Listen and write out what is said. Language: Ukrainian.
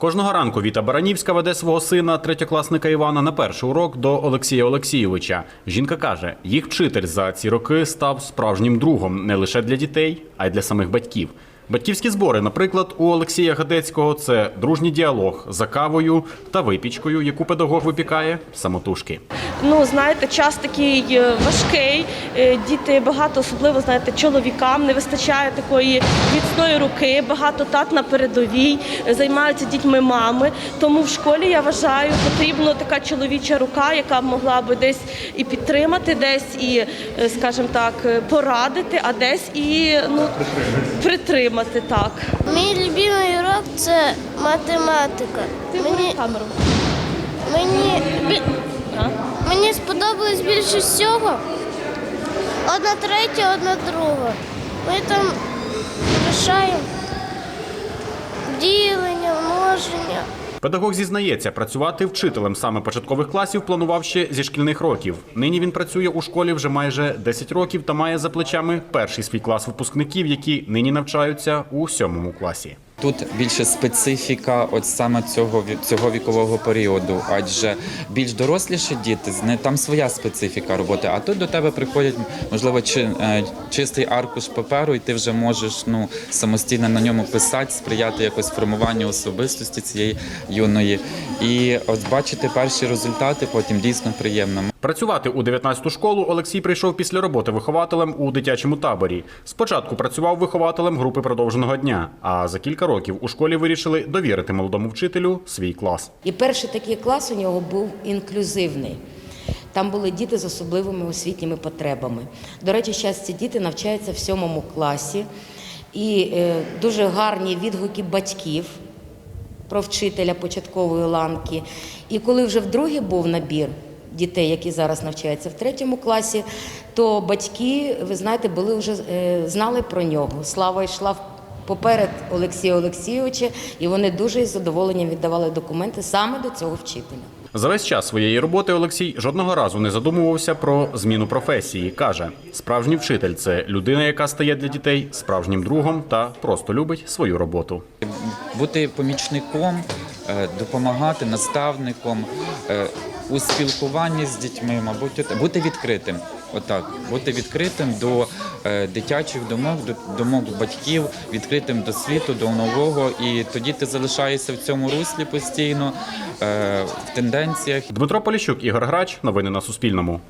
Кожного ранку Віта Баранівська веде свого сина, третьокласника Івана, на перший урок до Олексія Олексійовича. Жінка каже, їх вчитель за ці роки став справжнім другом не лише для дітей, а й для самих батьків. Батьківські збори, наприклад, у Олексія Гадецького це дружній діалог за кавою та випічкою, яку педагог випікає самотужки. Ну, знаєте, час такий е, важкий. Е, Діти багато, особливо знаєте, чоловікам не вистачає такої міцної руки. Багато тат на передовій е, займаються дітьми мами. Тому в школі я вважаю, потрібна така чоловіча рука, яка б могла би десь і підтримати, десь і, скажімо так, порадити, а десь і ну притримати так. Мій любимий урок це математика. Мені, камеру. мені сподобалось більше всього. Одна третя, одна друга. Ми там рішаємо ділення, множення. Педагог зізнається, працювати вчителем саме початкових класів планував ще зі шкільних років. Нині він працює у школі вже майже 10 років та має за плечами перший свій клас випускників, які нині навчаються у сьомому класі. Тут більше специфіка от саме цього цього вікового періоду, адже більш доросліші діти там своя специфіка роботи. А тут до тебе приходять можливо чи, е, чистий аркуш паперу, і ти вже можеш ну самостійно на ньому писати, сприяти якось формуванню особистості цієї юної. І от бачити перші результати потім дійсно приємно. Працювати у 19-ту школу Олексій прийшов після роботи вихователем у дитячому таборі. Спочатку працював вихователем групи продовженого дня, а за кілька років у школі вирішили довірити молодому вчителю свій клас. І перший такий клас у нього був інклюзивний. Там були діти з особливими освітніми потребами. До речі, зараз ці діти навчаються в сьомому класі, і е, дуже гарні відгуки батьків про вчителя початкової ланки. І коли вже вдруге був набір дітей, які зараз навчаються в третьому класі, то батьки, ви знаєте, були вже е, знали про нього. Слава йшла поперед Олексія Олексійовича, і вони дуже із задоволенням віддавали документи саме до цього вчителя. За весь час своєї роботи Олексій жодного разу не задумувався про зміну професії. каже, справжній вчитель це людина, яка стає для дітей справжнім другом та просто любить свою роботу. бути помічником, допомагати наставником е, у спілкуванні з дітьми, мабуть, бути відкритим. Отак, бути відкритим до е, дитячих думок, до думок батьків, відкритим до світу, до нового. І тоді ти залишаєшся в цьому руслі постійно, е, в тенденціях. Дмитро Поліщук, Ігор Грач. Новини на Суспільному.